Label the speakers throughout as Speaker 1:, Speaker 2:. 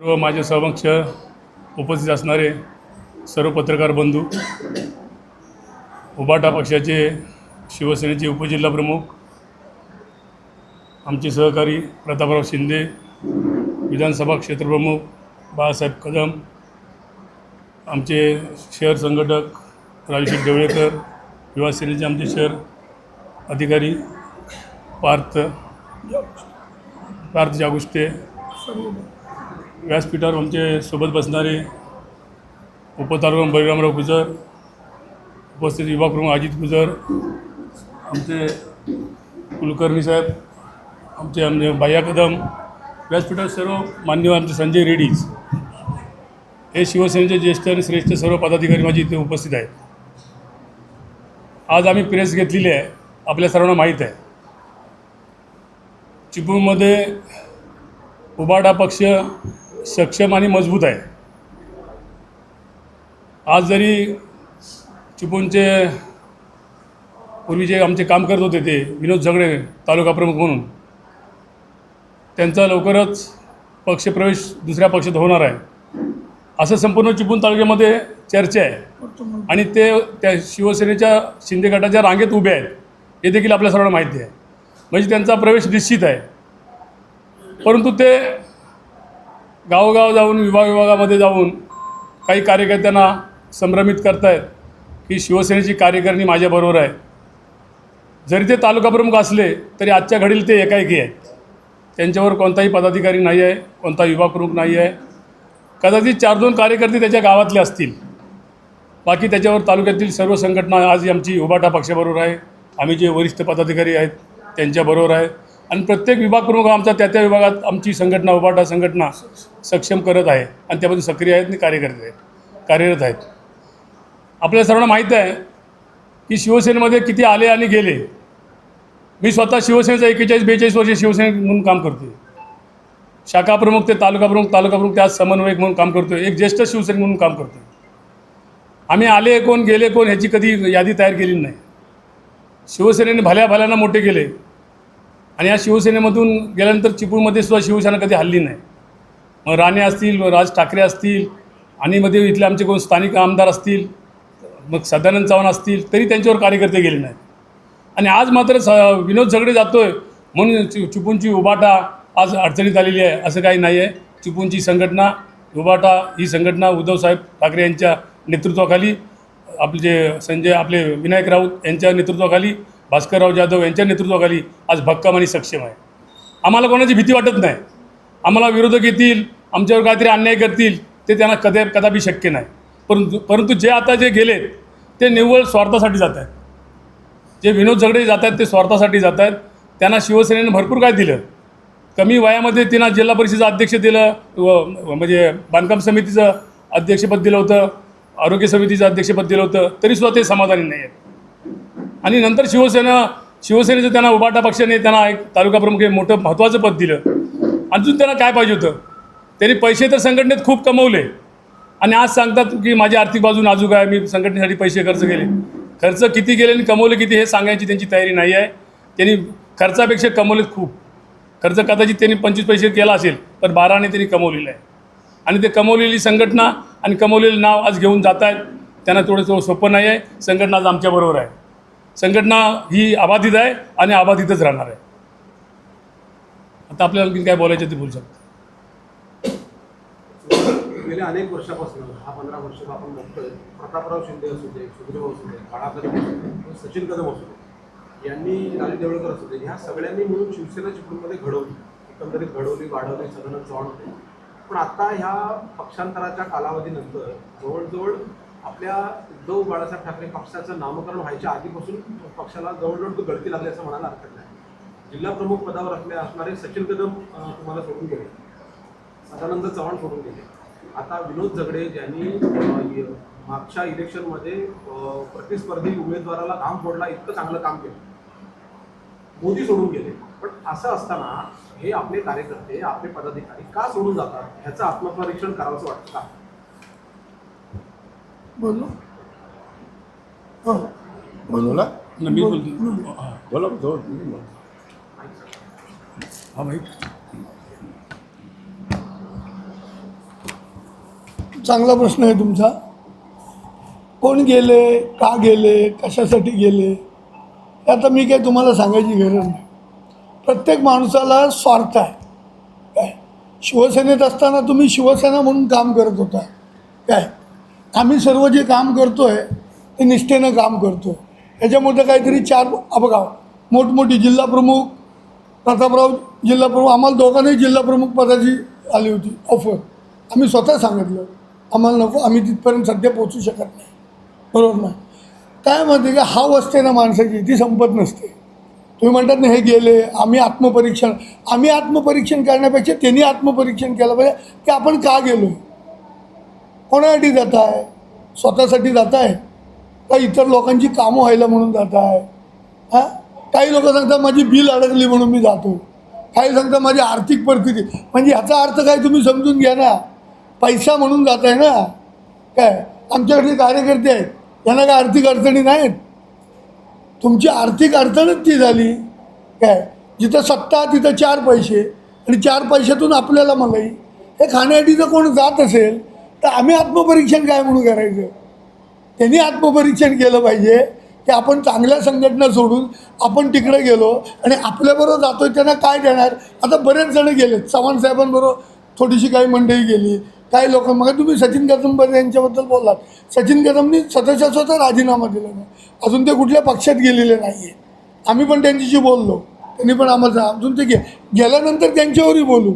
Speaker 1: सर्व माझे समक्ष उपस्थित असणारे सर्व पत्रकार बंधू उबाटा पक्षाचे शिवसेनेचे उपजिल्हाप्रमुख आमचे सहकारी प्रतापराव शिंदे विधानसभा क्षेत्रप्रमुख बाळासाहेब कदम आमचे शहर संघटक राजशेठ ढवळेकर युवासेनेचे आमचे शहर अधिकारी पार्थ पार्थ जागुष्टे व्यासपीठावर आमचे सोबत बसणारे उपतालुका बळीरामराव गुजर उपस्थित युवा प्रमुख अजित गुजर आमचे कुलकर्णी साहेब आमचे आमचे बाह्या कदम व्यासपीठावर सर्व मान्यवर आमचे संजय रेड्डीज हे शिवसेनेचे ज्येष्ठ आणि श्रेष्ठ सर्व पदाधिकारी माझे इथे उपस्थित आहेत. आज आम्ही प्रेस घेतलेली आहे आपल्या सर्वांना माहीत आहे. चिपळूणमध्ये उबाडा पक्ष सक्षम आणि मजबूत आहे. आज जरी चिपळूणचे पूर्वी जे आमचे काम करत होते ते विनोद झगडे तालुका प्रमुख म्हणून त्यांचा लवकरच पक्षप्रवेश दुसऱ्या पक्षात होणार आहे. असं संपूर्ण चिपळूण तालुक्यामध्ये चर्चा आहे. आणि ते त्या शिवसेनेच्या शिंदे गटाच्या रांगेत उभे आहेत. हे देखील आपल्या सर्वांना माहिती आहे. म्हणजे त्यांचा प्रवेश निश्चित आहे. परंतु ते गावोगाव जाऊन विभाग विभागामध्ये जाऊन काही कार्यकर्त्यांना संभ्रमित करतायत की शिवसेनेची कार्यकारिणी माझ्याबरोबर आहे. जरी ते तालुका प्रमुख असले तरी आजच्या घडीला ते एकाएकी आहेत. त्यांच्यावर कोणताही पदाधिकारी नाही आहे कोणता विभाग प्रमुख नाही आहे. कदाचित चार दोन कार्यकर्ते त्याच्या गावातले असतील. बाकी त्याच्यावर तालुक्यातील सर्व संघटना आज आमची उभाटा पक्षाबरोबर आहे. आम्ही जे वरिष्ठ पदाधिकारी आहेत त्यांच्याबरोबर आहे. आणि प्रत्येक विभाग प्रमुख आमचा त्या त्या विभागात आमची संघटना उभाटा संघटना सक्षम करत आहे आणि त्यामध्ये सक्रिय आहेत आणि कार्यकर्ते आहेत कार्यरत आहेत. आपल्या सर्वांना माहीत आहे की शिवसेनेमध्ये किती आले आणि गेले. मी स्वतः शिवसेनेचा एकेचाळीस बेचाळीस वर्ष शिवसेने म्हणून काम करतो शाखा प्रमुख ते तालुका प्रमुख तालुका प्रमुख समन्वयक म्हणून काम करतो एक ज्येष्ठ शिवसैनिक म्हणून काम करतो आम्ही आले कोण गेले कोण ह्याची कधी यादी तयार केलेली नाही. शिवसेनेने भल्या भल्यानं मोठे केले. आणि या शिवसेनेमधून गेल्यानंतर चिपळूणमध्ये सुद्धा शिवसेना कधी हल्ली नाही. मग राणे असतील मग राज ठाकरे असतील आणि मध्ये इथले आमचे कोण स्थानिक आमदार असतील मग सदानंद चव्हाण असतील तरी त्यांच्यावर कार्यकर्ते गेले नाहीत. आणि आज मात्र स विनोद झगडे आहे म्हणून चि चिपूनची उबाटा आज अडचणीत आलेली आहे असं काही नाही आहे चिपूनची संघटना उबाटा ही संघटना उद्धवसाहेब ठाकरे यांच्या नेतृत्वाखाली आपले जे संजय आपले विनायक राऊत यांच्या नेतृत्वाखाली भास्करराव जाधव यांच्या नेतृत्वाखाली आज भक्कम आणि सक्षम आहे. आम्हाला कोणाची भीती वाटत नाही. आम्हाला विरोधक येतील आमच्यावर काहीतरी अन्याय करतील ते त्यांना कदा कदापि शक्य नाही. परंतु परंतु जे आता जे गेलेत ते निव्वळ स्वार्थासाठी जात आहेत. जे विनोद झगडे जात आहेत ते स्वार्थासाठी जात आहेत. त्यांना शिवसेनेनं भरपूर काय दिलं? कमी वयामध्ये त्यांना जिल्हा परिषदेचं अध्यक्ष दिलं व- म्हणजे बांधकाम समितीचं अध्यक्षपद दिलं होतं आरोग्य समितीचं अध्यक्षपद दिलं होतं तरीसुद्धा ते समाधानी नाही आहेत आणि नंतर शिवसेना शिवसेनेचं त्यांना उबाटा पक्षाने त्यांना एक तालुका प्रमुख हे मोठं महत्त्वाचं पद दिलं. अजून त्यांना काय पाहिजे होतं? त्यांनी पैसे तर संघटनेत खूप कमवले. आणि आज सांगतात की माझी आर्थिक बाजू नाजूक आहे मी संघटनेसाठी पैसे खर्च केले. खर्च किती केले आणि कमवले किती हे सांगायची त्यांची तयारी नाही आहे. त्यांनी खर्चापेक्षा कमवलेत खूप. खर्च कदाचित त्यांनी पंचवीस पैसे केला असेल पण बाराने त्यांनी कमवलेलं आहे. आणि ते कमवलेली संघटना आणि कमवलेलं नाव आज घेऊन जात आहेत त्यांना थोडं थोडं सोपं नाही आहे. संघटना आज आमच्याबरोबर आहे. संघटना ही अबाधित आहे आणि अबाधितच राहणार आहे. आता आपल्याला आणखी काय बोलायचं ते बोलू शकतो.
Speaker 2: गेल्या अनेक वर्षापासून हा पंधरा वर्ष आपण बघतोय प्रतापराव शिंदे असू दे सुधीरभाऊ असू दे काळा असू दे सचिन कदम असू दे यांनी राजू देवळकर असू दे ह्या सगळ्यांनी मिळून शिवसेना चिपळूणमध्ये घडवली. एकंदरीत घडवली वाढवली सदन जॉन होते. पण आता ह्या पक्षांतराच्या कालावधीनंतर जवळजवळ आपल्या उद्धव बाळासाहेब ठाकरे पक्षाचं नामकरण व्हायच्या आधीपासून पक्षाला जवळजवळ गळती लागली असं म्हणायला हरकत नाही. जिल्हा प्रमुख पदावर असले असणारे सचिन कदम तुम्हाला सोडून गेले. सदानंद चव्हाण सोडून गेले. आता विनोद झगडे ज्यांनी मागच्या इलेक्शनमध्ये प्रतिस्पर्धी उमेदवाराला घाम फोडला इतकं चांगलं काम केलं. मोदी सोडून गेले. पण असं असताना हे आपले कार्यकर्ते आपले पदाधिकारी का सोडून जातात? ह्याचं आत्मपरीक्षण करावंसं वाटतं का?
Speaker 3: बोलू. हो.
Speaker 4: न,
Speaker 1: मी बोलतो. हां.
Speaker 4: बोला बोला, बोला.
Speaker 1: हा भाई
Speaker 3: चांगला प्रश्न आहे तुमचा. कोण गेले का गेले कशासाठी गेले हे आता मी काय तुम्हाला सांगायची गरज नाही. प्रत्येक माणसाला स्वार्थ आहे. काय? शिवसेनेत असताना तुम्ही शिवसेना म्हणून काम करत होता. काय? आम्ही सर्व जे काम करतो आहे ते निष्ठेनं काम करतो. याच्यामध्ये काहीतरी चार बघा मोठमोठी जिल्हाप्रमुख प्रतापराव जिल्हाप्रमुख आम्हाला दोघांनाही जिल्हाप्रमुख पदाची आली होती ऑफर आम्ही स्वतः सांगितलं आम्हाला नको आम्ही तिथपर्यंत सध्या पोचू शकत नाही. बरोबर ना? काय म्हणते का हाव असते ना माणसाची ती संपत नसते. तुम्ही म्हणतात ना हे गेले आम्ही आत्मपरीक्षण. आम्ही आत्मपरीक्षण करण्यापेक्षा त्यांनी आत्मपरीक्षण केलं पाहिजे की आपण का गेलो कोणासाठी जात आहे स्वतःसाठी जात आहे का इतर लोकांची कामं व्हायला म्हणून जात आहे. हां? काही लोक सांगतात माझी बिल अडकली म्हणून मी जातो. काही सांगतात माझी आर्थिक परिस्थिती म्हणजे ह्याचा अर्थ काय तुम्ही समजून घ्या ना. पैसा म्हणून जात आहे ना. काय? आमच्याकडे कार्यकर्ते आहेत. त्यांना काय आर्थिक अडचणी नाहीत? तुमची आर्थिक अडचणच ती झाली. काय? जिथं सत्ता तिथं चार पैसे. आणि चार पैशातून आपल्याला मलाई हे खाण्यासाठी जर कोण जात असेल तर आम्ही आत्मपरीक्षण काय म्हणून करायचं? त्यांनी आत्मपरीक्षण केलं पाहिजे की आपण चांगल्या संघटना सोडून आपण तिकडे गेलो आणि आपल्याबरोबर जातोय त्यांना काय देणार? आता बरेच जण गेले चव्हाण साहेबांबरोबर थोडीशी काही मंडळी गेली काही लोक. मग तुम्ही सचिन कदम यांच्याबद्दल बोललात. सचिन कदमनी स्वतःच्या स्वतः राजीनामा दिला नाही. अजून ते कुठल्या पक्षात गेलेले नाही आहे आम्ही पण त्यांच्याशी बोललो. त्यांनी पण आम्हाला अजून ते गे गेल्यानंतर त्यांच्यावरही बोलू.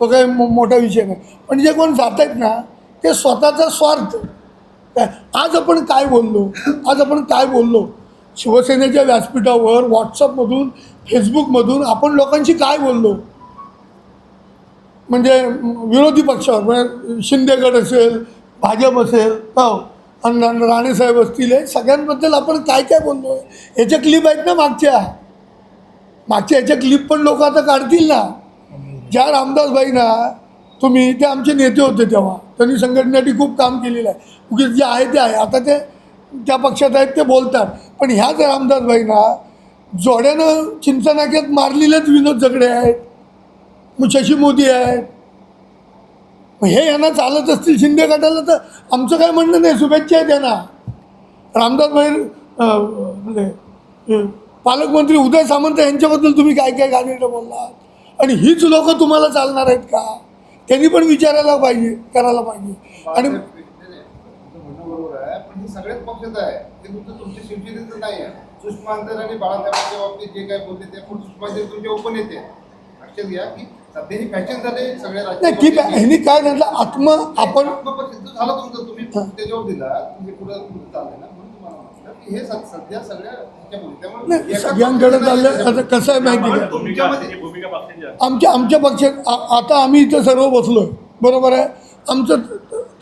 Speaker 3: तो काही मो मोठा विषय नाही. पण जे कोण जात आहेत ना ते स्वतःचा स्वार्थ. काय? आज आपण काय बोललो? आज आपण काय बोललो? शिवसेनेच्या व्यासपीठावर व्हॉट्सअपमधून फेसबुकमधून आपण लोकांशी काय बोललो? म्हणजे विरोधी पक्षावर म्हणजे शिंदेगड असेल भाजप असेल हो. आणि राणेसाहेब असतील हे सगळ्यांबद्दल आपण काय काय बोललो? ह्याच्या क्लिप आहेत ना मागच्या. मागच्या याच्या क्लिप पण लोक आता काढतील ना. ज्या रामदासबाई ना तुम्ही ते आमचे नेते होते तेव्हा. त्यांनी संघटनेसाठी खूप काम केलेलं आहे. उगीच जे आहे ते आहे. आता ते त्या पक्षात आहेत ते बोलतात. पण ह्याच रामदासबाईंना जोड्यानं चिंचनाक्यात मारलेलेच विनोद जगडे आहेत. मग शशी मोदी आहेत. हे यांना चालत असतील शिंदे गटाला तर आमचं काय म्हणणं नाही. शुभेच्छा आहेत यांना रामदासबाई म्हणजे, पालकमंत्री उदय सामंत यांच्याबद्दल तुम्ही काय काय गाणी बोललात? आणि हीच लोकं तुम्हाला चालणार आहेत का? त्यांनी पण विचारायला पाहिजे करायला पाहिजे. आणि
Speaker 5: सगळ्याच पक्षात आहे ते तुमचं तुमच्या शिवसेनेचं नाही आहे. सुषमा अंतर आणि बाळासाहेबांच्या बाबतीत जे काय बोलते ते पण सुषमा तुमचे लक्षात घ्या की फॅशन झाले सगळ्या
Speaker 3: ठीक आहे. ह्यांनी काय म्हटलं आत्म आपण
Speaker 5: झालं तुमचं. तुम्ही त्याच्यावर दिला. तुम्ही पुढे पुढे चालले ना म्हणून तुम्हाला म्हटलं की हे सद- सध्या सगळ्या
Speaker 3: नाही सगळ्यांकडे
Speaker 5: नाही
Speaker 3: चाललं आता कसं आहे माहिती का? आमच्या आमच्या पक्षात आता आम्ही इथं सर्व बसलो बरोबर आहे? आमचं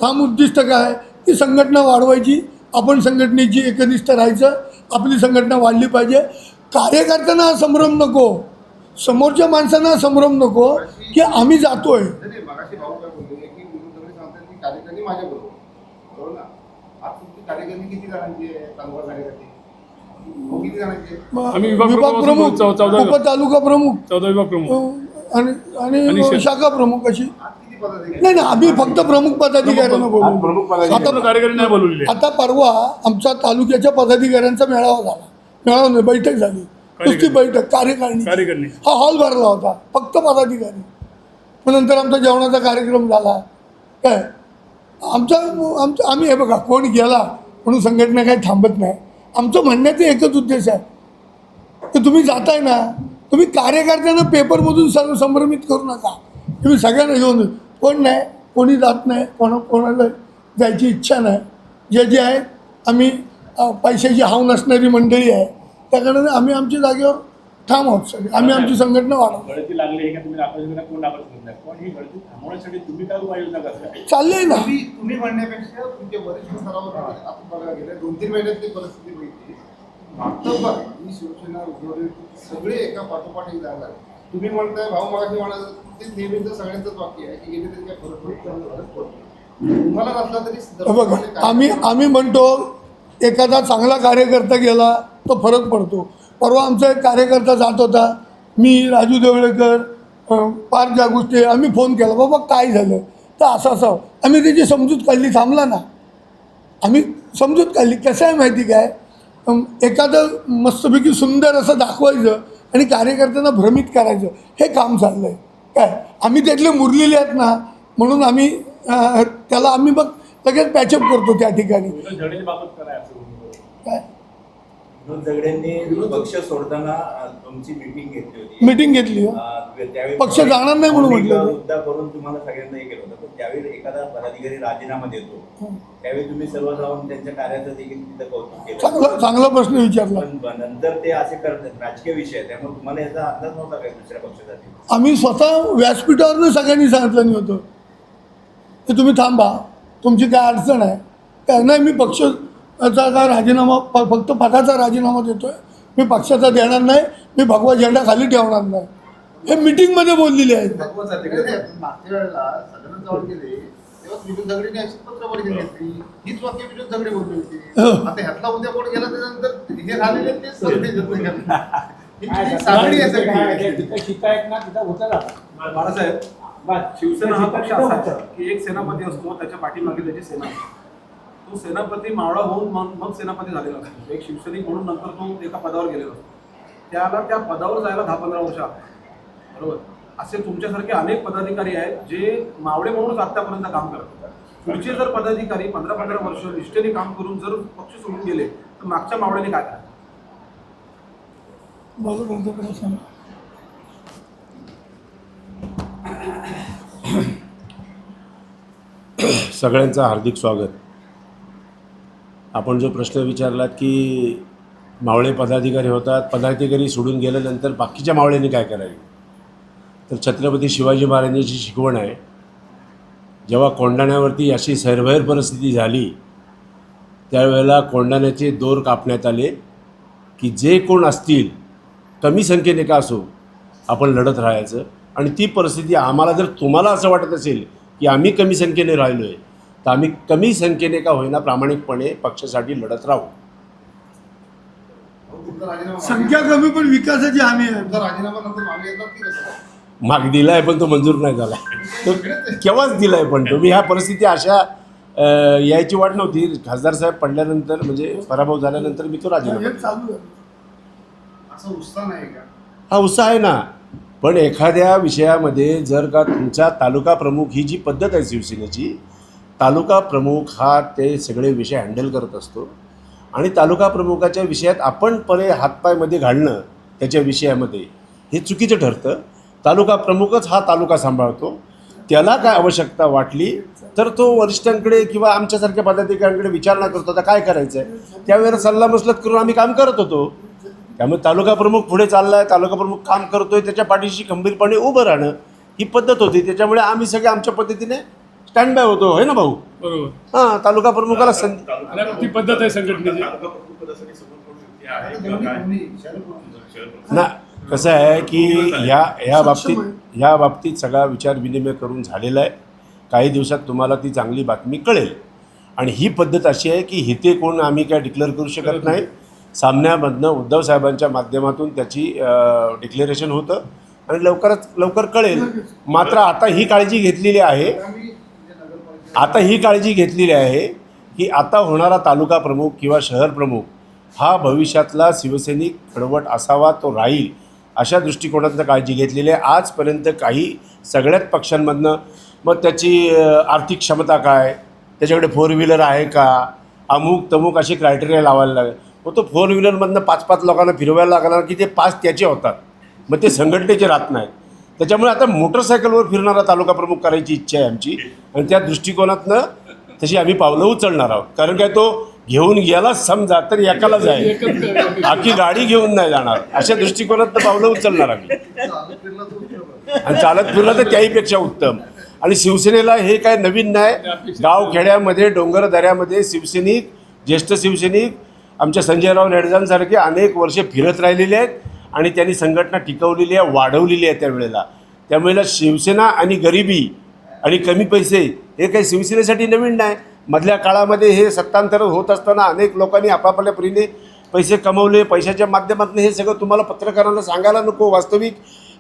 Speaker 3: ठाम उद्दिष्ट काय आहे? की संघटना वाढवायची आपण संघटनेची एकनिष्ठ राहायचं आपली संघटना वाढली पाहिजे. कार्यकर्त्यांना संभ्रम नको. समोरच्या माणसांना संभ्रम नको की आम्ही जातोय.
Speaker 5: आज तुमची कार्यकर्ते किती जणांची आहे तालुका कार्यकर्ते. हो किती जणांची आहे?
Speaker 3: मग
Speaker 1: आम्ही विभाग
Speaker 3: विभाग
Speaker 1: प्रमुख चौ- चौदा विभाग.
Speaker 3: उपतालुका प्रमुख.
Speaker 1: चौदा विभाग प्रमुख.
Speaker 3: अं, आणि
Speaker 1: आणि
Speaker 3: आणि
Speaker 1: शा-
Speaker 3: शाखा प्रमुख अशी.
Speaker 5: आज किती पदाधिकारी?
Speaker 3: नाही नाही आम्ही फक्त प्रमुख पदाधिकाऱ्यांना
Speaker 4: आज
Speaker 3: बोलू
Speaker 4: प्रमुख पदाधिकारी.
Speaker 1: आता कार्यकारी नाही बोलवलेले
Speaker 3: आता परवा आमच्या तालुक्याच्या पदाधिकाऱ्यांचा मेळावा झाला. मेळावा नाही बैठक झाली. नुसती बैठक कार्यकारिणी.
Speaker 1: कार्यकारिणी.
Speaker 3: हा हॉल भरला होता फक्त पदाधिकारी. मग नंतर आमचा जेवणाचा कार्यक्रम झाला. काय? आमचा आमचं आम्ही हे बघा कोण गेला म्हणून संघटना काही थांबत नाही. आमचं म्हणण्याचं एकच उद्देश आहे. की तुम्ही जाताय ना तुम्ही कार्यकर्त्यांना पेपरमधून सर्व संभ्रमित करू नका. तुम्ही सगळ्यांना घेऊन कोण नाही कोणी जात नाही कोणा कोणाला जायची इच्छा नाही. जे जे आहे आम्ही पैशाची हाव नसणारी मंडळी आहे. त्याकडनं आम्ही आमच्या जागेवर ठाम आहोत सगळे. आम्ही आमची संघटना वाढवतो
Speaker 6: ही थांबवण्यासाठी
Speaker 3: चाललंय ना.
Speaker 5: तुम्ही तुम्ही म्हणण्यापेक्षा तुमच्या वरिष्ठ स्तरावर आपण बघायला गेलं दोन तीन महिन्यात ती परिस्थिती ही शिवसेना सगळे एका पाठोपाठ एक जाणार तुम्ही म्हणताय भाऊ मगाशी ते नेहमीचं सगळ्यांचंच वाक्य आहे. की गेले तरी काय फरक पडत तुम्हाला नसला तरी
Speaker 3: बघा आम्ही आम्ही म्हणतो एखादा चांगला कार्यकर्ता गेला तो फरक पडतो. परवा आमचा एक कार्यकर्ता जात होता. मी राजू देवळेकर अं, पार्थ जागुष्टे आम्ही फोन केला. बाबा काय झालं? तर असं असावं आम्ही त्याची समजूत काढली थांबला ना. आम्ही समजूत काढली. कसं आहे माहिती काय? एखादं मस्तपैकी सुंदर असं दाखवायचं आणि कार्यकर्त्यांना भ्रमित करायचं. हे काम चाललं आहे काय? आम्ही त्यातले मुरलेले आहेत ना. म्हणून आम्ही त्याला आम्ही मग लगेच पॅचअप करतो त्या ठिकाणी.
Speaker 6: काय असं
Speaker 3: काय
Speaker 7: विनोद झगडेंनी पक्ष सोडताना तुमची मीटिंग घेतली होती.
Speaker 3: मीटिंग घेतली हो.
Speaker 7: त्यावेळी
Speaker 3: पक्ष जाणार नाही म्हणून म्हटलं.
Speaker 7: मुद्दा करून तुम्हाला सगळ्यांना हे केलं होतं. पण त्यावेळी एखादा पदाधिकारी राजीनामा देतो. त्यावेळी तुम्ही सर्व जाऊन त्यांच्या कार्याचं देखील तिथं कौतुक केलं.
Speaker 3: चांगला प्रश्न विचारला.
Speaker 7: पण नंतर ते असे करतात. राजकीय विषय आहे. त्यामुळे तुम्हाला याचा अंदाज नव्हता काय दुसऱ्या पक्षासाठी.
Speaker 3: आम्ही स्वतः व्यासपीठावरनं सगळ्यांनी सांगितलं नाही होतं. की तुम्ही थांबा. तुमची काय अडचण आहे? काय नाही मी पक्षाचा का राजीनामा फक्त पदाचा राजीनामा देतोय. मी पक्षाचा देणार नाही मी भगवा झेंडा खाली ठेवणार नाही. हे मिटिंगमध्ये बोललेले आहेत
Speaker 5: आता उद्या त्याच्यानंतर
Speaker 2: बाळासाहेब शिवसेना हा पक्ष असा की एक सेनापती असतो त्याच्या पाठीमागे त्याची सेना तो सेनापती मावळा होऊन मग मग सेनापती झालेला असतो एक शिवसैनिक म्हणून नंतर तो एका पदावर गेलेला असतो त्याला त्या पदावर जायला दहा पंधरा वर्ष बरोबर? असे तुमच्यासारखे अनेक पदाधिकारी आहेत जे मावळे म्हणूनच आतापर्यंत काम करतात. पुढचे जर पदाधिकारी पंधरा पंधरा वर्ष निष्ठेने काम करून जर पक्ष सोडून गेले तर मागच्या मावळ्याने काय करायचं
Speaker 3: बघा कोणतं सांगा.
Speaker 4: सगळ्यांचं हार्दिक स्वागत. आपण जो प्रश्न विचारलात की मावळे पदाधिकारी होतात पदाधिकारी सोडून गेल्यानंतर बाकीच्या मावळ्यांनी काय करावे तर छत्रपती शिवाजी महाराजांची शिकवण आहे जेव्हा कोंडाण्यावरती अशी सैरभैर परिस्थिती झाली त्यावेळेला कोंडाण्याचे दोर कापण्यात आले की जे कोण असतील कमी संख्येने का असो आपण लढत राहायचं. आणि ती परिस्थिती आम्हाला जर तुम्हाला असं वाटत असेल की आम्ही कमी संख्येने राहिलो आहे तर आम्ही कमी संख्येने का होईना प्रामाणिकपणे पक्षासाठी लढत राहू.
Speaker 3: संख्या कमी पण विकासाची हमी आहे.
Speaker 5: मागे
Speaker 4: दिलाय पण तो मंजूर नाही झाला. तो केव्हाच दिलाय पण तुम्ही ह्या परिस्थिती अशा यायची वाट नव्हती. खासदार साहेब पडल्यानंतर म्हणजे पराभव झाल्यानंतर मी तो राजीनामा
Speaker 3: हा
Speaker 5: उत्साह
Speaker 4: आहे ना. पण एखाद्या विषयामध्ये जर का तुमचा तालुका प्रमुख ही जी पद्धत आहे शिवसेनेची तालुका प्रमुख हा ते सगळे विषय हँडल करत असतो. आणि तालुका प्रमुखाच्या विषयात आपण परे हातपायमध्ये घालणं त्याच्या विषयामध्ये हे चुकीचं ठरतं. तालुका प्रमुखच हा तालुका सांभाळतो. त्याला काय आवश्यकता वाटली तर तो वरिष्ठांकडे किंवा आमच्यासारख्या पदाधिकाऱ्यांकडे विचारणा करतो आता काय करायचं आहे त्यावेळेला सल्लामसलत करून आम्ही काम करत होतो. त्यामुळे तालुका प्रमुख पुढे चाललाय तालुका प्रमुख काम करतोय त्याच्या पाठीशी खंबीरपणे उभं राहणं ही पद्धत होती. त्याच्यामुळे आम्ही सगळे आमच्या पद्धतीने स्टँड बाय होतो होय ना भाऊ?
Speaker 1: बरोबर.
Speaker 4: हां तालुका प्रमुखाला संधी
Speaker 1: आणि ती पद्धत आहे संघटनेची.
Speaker 4: ना कसं आहे की ह्या ह्या बाबतीत ह्या बाबतीत सगळा विचार विनिमय करून झालेला आहे. काही दिवसात तुम्हाला ती चांगली बातमी कळेल. आणि ही पद्धत अशी आहे की हिते कोण आम्ही काय डिक्लेअर करू शकत नाही. सामन्यामधनं उद्धव साहेबांच्या माध्यमातून त्याची डिक्लेरेशन होतं. आणि लवकरच लवकर कळेल. मात्र आता ही काळजी घेतलेली आहे. आता ही काळजी घेतलेली आहे की आता होणारा तालुका प्रमुख किंवा शहर प्रमुख हा भविष्यातला शिवसैनिक खडवट असावा तो राहील अशा दृष्टिकोनातनं काळजी घेतलेली आहे. आजपर्यंत काही सगळ्याच पक्षांमधनं मग त्याची आर्थिक क्षमता काय त्याच्याकडे फोर व्हीलर आहे का अमुक तमुक असे क्रायटेरिया लावायला लागेल. मग तो फोर व्हीलरमधनं पाच पाच लोकांना फिरवायला लागणार की ते पाच त्याचे होतात. मग ते संघटनेचे राहत नाहीत. त्याच्यामुळे आता मोटरसायकलवर फिरणारा तालुका प्रमुख करायची इच्छा आहे आमची. आणि त्या दृष्टिकोनातनं तशी आम्ही पावलं उचलणार आहोत. कारण काय तो घेऊन गेलाच समजा तर एकाला जाईल. आखी गाडी घेऊन नाही जाणार. अशा दृष्टिकोनातनं पावलं उचलणार आम्ही. आणि चालत फिरलं तर त्याहीपेक्षा उत्तम. आणि शिवसेनेला हे काय नवीन नाही. गाव खेड्यामध्ये डोंगर दऱ्यामध्ये शिवसैनिक ज्येष्ठ शिवसैनिक आमच्या संजयराव नेडजांसारखे अनेक वर्षे फिरत राहिलेले आहेत. आणि त्यांनी संघटना टिकवलेली आहे वाढवलेली आहे त्यावेळेला. त्यामुळे शिवसेना आणि गरिबी आणि कमी पैसे हे काही शिवसेनेसाठी नवीन नाही. मधल्या काळामध्ये हे सत्तांतर होत असताना अनेक लोकांनी आपापल्या परीने पैसे कमवले. पैशाच्या माध्यमातून हे सगळं तुम्हाला पत्रकारांना सांगायला नको. वास्तविक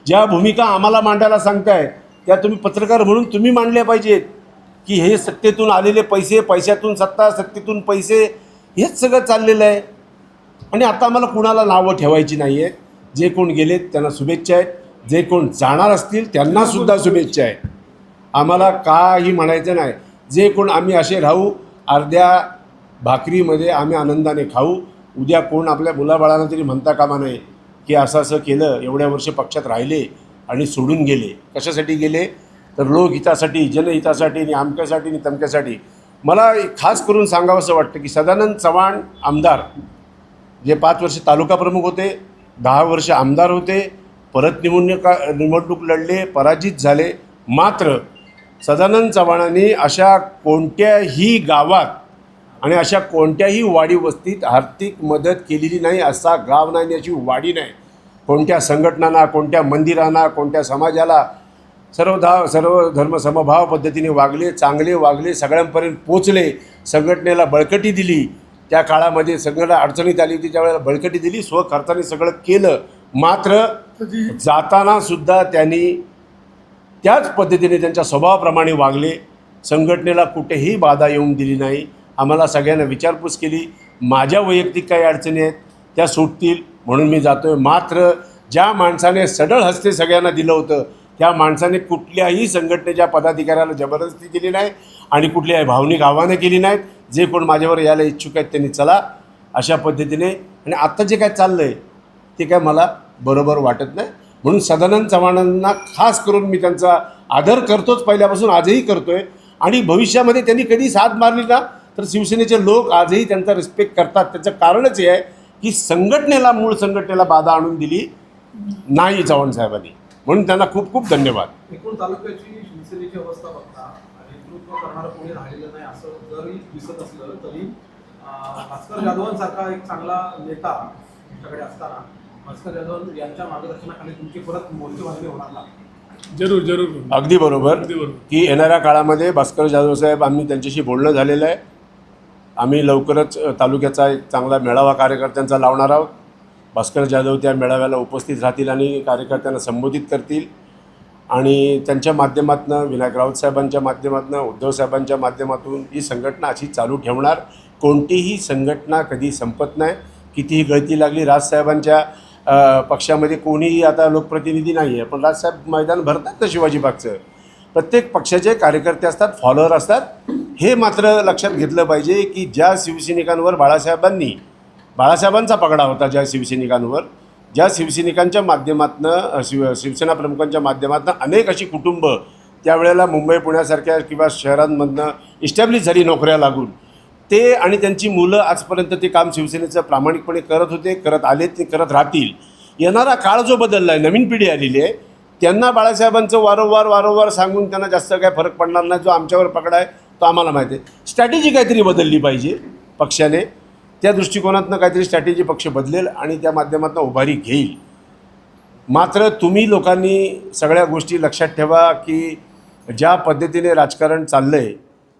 Speaker 4: ज्या भूमिका आम्हाला मांडायला सांगताय त्या तुम्ही पत्रकार म्हणून तुम्ही मांडल्या पाहिजेत. की हे सत्तेतून आलेले पैसे पैशातून सत्ता सत्तेतून पैसे हेच सगळं चाललेलं आहे. आणि आता आम्हाला कुणाला नावं ठेवायची नाही आहेत जे कोण गेलेत त्यांना शुभेच्छा आहेत. जे कोण जाणार असतील त्यांनासुद्धा शुभेच्छा आहेत. आम्हाला काही म्हणायचं नाही. जे कोण आम्ही असे राहू अर्ध्या भाकरीमध्ये आम्ही आनंदाने खाऊ. उद्या कोण आपल्या मुलाबाळांना तरी म्हणता कामा नये की असं असं केलं एवढ्या वर्ष पक्षात राहिले आणि सोडून गेले. कशासाठी गेले? तर लोकहितासाठी जनहितासाठी आणि आमक्यासाठी आणि तमक्यासाठी. मला खास करून सांगावंसं वाटतं की सदानंद चव्हाण आमदार जे पाच वर्ष तालुका प्रमुख होते दहा वर्ष आमदार होते परत निवडणुका निवडणूक लढले पराजित झाले. मात्र सदानंद चव्हाणांनी अशा कोणत्याही गावात आणि अशा कोणत्याही वाडी वस्तीत आर्थिक मदत केलेली नाही असा गाव नाही याची अशी वाडी नाही. कोणत्या संघटनांना कोणत्या मंदिरांना कोणत्या समाजाला सर्व धा सर्व धर्म समभाव पद्धतीने वागले चांगले वागले सगळ्यांपर्यंत पोचले संघटनेला बळकटी दिली त्या काळामध्ये संघटना अडचणीत आली होती त्यावेळेला बळकटी दिली स्वखर्चाने सगळं केलं. मात्र जाताना सुद्धा त्यांनी त्याच पद्धतीने त्यांच्या स्वभावाप्रमाणे वागले. संघटनेला कुठेही बाधा येऊन दिली नाही. आम्हाला सगळ्यांना विचारपूस केली माझ्या वैयक्तिक काही अडचणी आहेत त्या सुटतील म्हणून मी जातो आहे मात्र ज्या माणसाने सडळ हस्ते सगळ्यांना दिलं होतं त्या माणसाने कुठल्याही संघटनेच्या पदाधिकाऱ्याला जबरदस्ती केली नाही आणि कुठल्याही भावनिक आव्हानं केली नाहीत. जे कोण माझ्यावर यायला इच्छुक आहेत त्यांनी चला अशा पद्धतीने. आणि आत्ता जे काय चाललं आहे ते काय मला बरोबर वाटत नाही. म्हणून सदानंद चव्हाणांना खास करून मी त्यांचा आदर करतोच पहिल्यापासून आजही करतो आहे आणि भविष्यामध्ये त्यांनी कधी साथ मारली ना तर शिवसेनेचे लोक आजही त्यांचा रिस्पेक्ट करतात. त्याचं कारणच हे आहे की संघटनेला मूळ संघटनेला बाधा आणून दिली नाही चव्हाण साहेबांनी. म्हणून त्यांना खूप खूप धन्यवाद.
Speaker 2: एकूण तालुक्याची शिवसेनेची अवस्था नेतृत्व करणारं कोणी राहिलेलं नाही असं जरी दिसत असलं तरी भास्कर जाधवांसारखा एक चांगला नेता तुमच्याकडे असताना भास्कर जाधव यांच्या मार्गदर्शनाखाली तुमची परत मोर्चे बांधणी होणार ना?
Speaker 1: जरूर जरूर.
Speaker 4: अगदी बरोबर. की येणाऱ्या काळामध्ये भास्कर जाधव साहेब आम्ही त्यांच्याशी बोलणं झालेलं आहे. आम्ही लवकरच तालुक्याचा एक चांगला मेळावा कार्यकर्त्यांचा लावणार आहोत. भास्कर जाधव त्या मेळाव्याला उपस्थित राहतील आणि कार्यकर्त्यांना संबोधित करतील. आणि त्यांच्या माध्यमातून विनायक राऊत साहेबांच्या माध्यमातून उद्धव साहेबांच्या माध्यमातून ही संघटना अशी चालू ठेवणार. कोणतीही संघटना कधी संपत नाही. कितीही गळती लागली राजसाहेबांच्या पक्षामध्ये कोणीही आता लोकप्रतिनिधी नाही आहे पण राजसाहेब मैदान भरतात ना शिवाजी पाकचं प्रत्येक पक्षाचे कार्यकर्ते असतात फॉलोअर असतात. हे मात्र लक्षात घेतलं पाहिजे की ज्या शिवसैनिकांवर बाळासाहेबांनी बाळासाहेबांचा पगडा होता ज्या शिवसैनिकांवर ज्या शिवसैनिकांच्या माध्यमातनं शिव शिवसेना प्रमुखांच्या माध्यमातनं अनेक अशी कुटुंब त्यावेळेला मुंबई पुण्यासारख्या किंवा शहरांमधनं इस्टॅब्लिश झाली नोकऱ्या लागून. ते आणि त्यांची मुलं आजपर्यंत ते काम शिवसेनेचं प्रामाणिकपणे करत होते करत आले ते करत राहतील. येणारा काळ जो बदलला आहे नवीन पिढी आलेली आहे त्यांना बाळासाहेबांचं वारंवार वारंवार सांगून त्यांना जास्त काय फरक पडणार नाही जो आमच्यावर पकडा आहे तो आम्हाला माहिती आहे. स्ट्रॅटेजी काहीतरी बदलली पाहिजे पक्षाने. त्या दृष्टिकोनातनं काहीतरी स्ट्रॅटेजी पक्ष बदलेल आणि त्या माध्यमातून उभारी घेईल. मात्र तुम्ही लोकांनी सगळ्या गोष्टी लक्षात ठेवा की ज्या पद्धतीने राजकारण चाललं आहे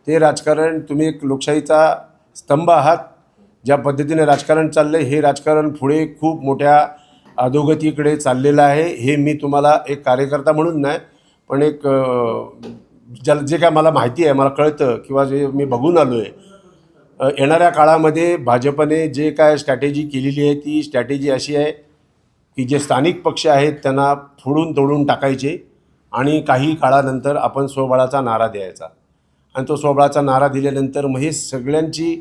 Speaker 4: ते राजकारण तुम्ही एक लोकशाहीचा स्तंभ आहात. ज्या पद्धतीने राजकारण चाललं आहे हे राजकारण पुढे खूप मोठ्या अधोगतीकडे चाललेलं आहे. हे मी तुम्हाला एक कार्यकर्ता म्हणून नाही पण एक ज्या जे काय मला माहिती आहे मला कळतं किंवा जे मी बघून आलो आहे येणाऱ्या काळामध्ये भाजपने जे काय स्ट्रॅटेजी केलेली आहे ती स्ट्रॅटेजी अशी आहे की जे स्थानिक पक्ष आहेत त्यांना फोडून तोडून टाकायचे आणि काही काळानंतर आपण स्वबळाचा नारा द्यायचा. आणि तो स्वबळाचा नारा दिल्यानंतर मग हे सगळ्यांची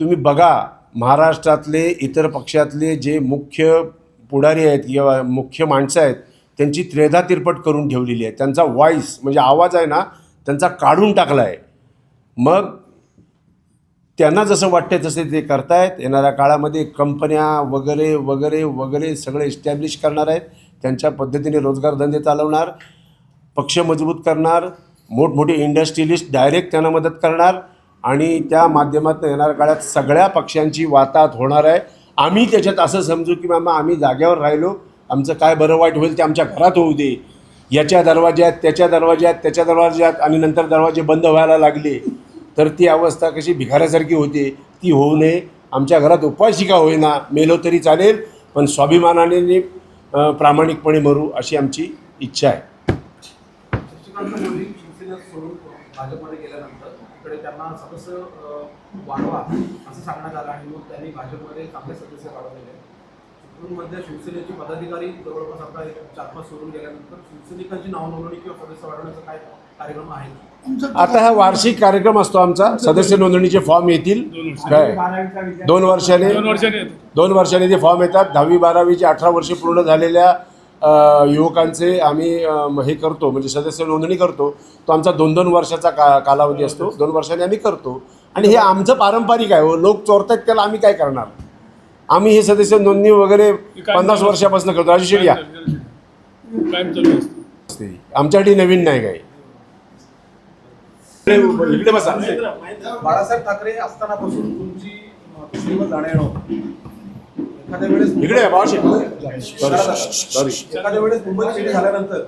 Speaker 4: तुम्ही बघा महाराष्ट्रातले इतर पक्षातले जे मुख्य पुढारी आहेत किंवा मुख्य माणसं आहेत त्यांची त्रेधा तिरपट करून ठेवलेली आहे. त्यांचा व्हॉईस म्हणजे आवाज आहे ना त्यांचा काढून टाकला आहे. मग त्यांना जसं वाटते तसे ते करतायत. येणाऱ्या काळामध्ये कंपन्या वगैरे वगैरे वगैरे सगळे इस्टॅब्लिश करणार आहेत. त्यांच्या पद्धतीने रोजगारधंदे चालवणार पक्ष मजबूत करणार मोठमोठे इंडस्ट्रियलिस्ट डायरेक्ट त्यांना मदत करणार आणि त्या माध्यमातून येणाऱ्या काळात सगळ्या पक्षांची वाताहत होणार आहे. आम्ही त्याच्यात असं समजू की मामा आम्ही जाग्यावर राहिलो. आमचं काय बरं वाईट होईल ते आमच्या घरात होऊ दे. याच्या दरवाज्यात त्याच्या दरवाज्यात त्याच्या दरवाज्यात आणि नंतर दरवाजे बंद व्हायला लागले. तर ती अवस्था कशी भिकाऱ्यासारखी होती ती होऊ नये. आमच्या घरात उपाशी होईना मेलो तरी चालेल पण स्वाभिमानाने प्रामाणिकपणे मरू अशी आमची इच्छा आहे.
Speaker 2: शशिकांत मोदी पदाधिकारी जवळपास आता चार पाच सोडून गेल्यानंतर शिवसैनिकांची नावनोंदणी किंवा सदस्य वाढवण्याचा काय कार्यक्रम आहे?
Speaker 4: आता हा वार्षिक कार्यक्रम असतो आमचा. सदस्य नोंदणीचे फॉर्म येतील. काय? दोन वर्षाने
Speaker 1: दोन वर्षांनी
Speaker 4: ते फॉर्म येतात. दहावी बारावीचे अठरा वर्षे पूर्ण झालेल्या युवकांचे आम्ही हे करतो. म्हणजे सदस्य नोंदणी करतो. तो आमचा दोन दोन वर्षाचा का कालावधी असतो. दोन वर्षांनी आम्ही करतो. आणि हे आमचं पारंपरिक आहे हो. लोक चोरतात त्याला आम्ही काय करणार? आम्ही हे सदस्य नोंदणी वगैरे पन्नास वर्षापासून करतो. राजू. आमच्यासाठी नवीन नाही काय इकडे बसा
Speaker 2: बाळासाहेब ठाकरे असतानापासून तुमची जाणं. एखाद्या वेळेस
Speaker 4: इकडे.
Speaker 2: सॉरी एखाद्या वेळेस मुंबईत झाल्यानंतर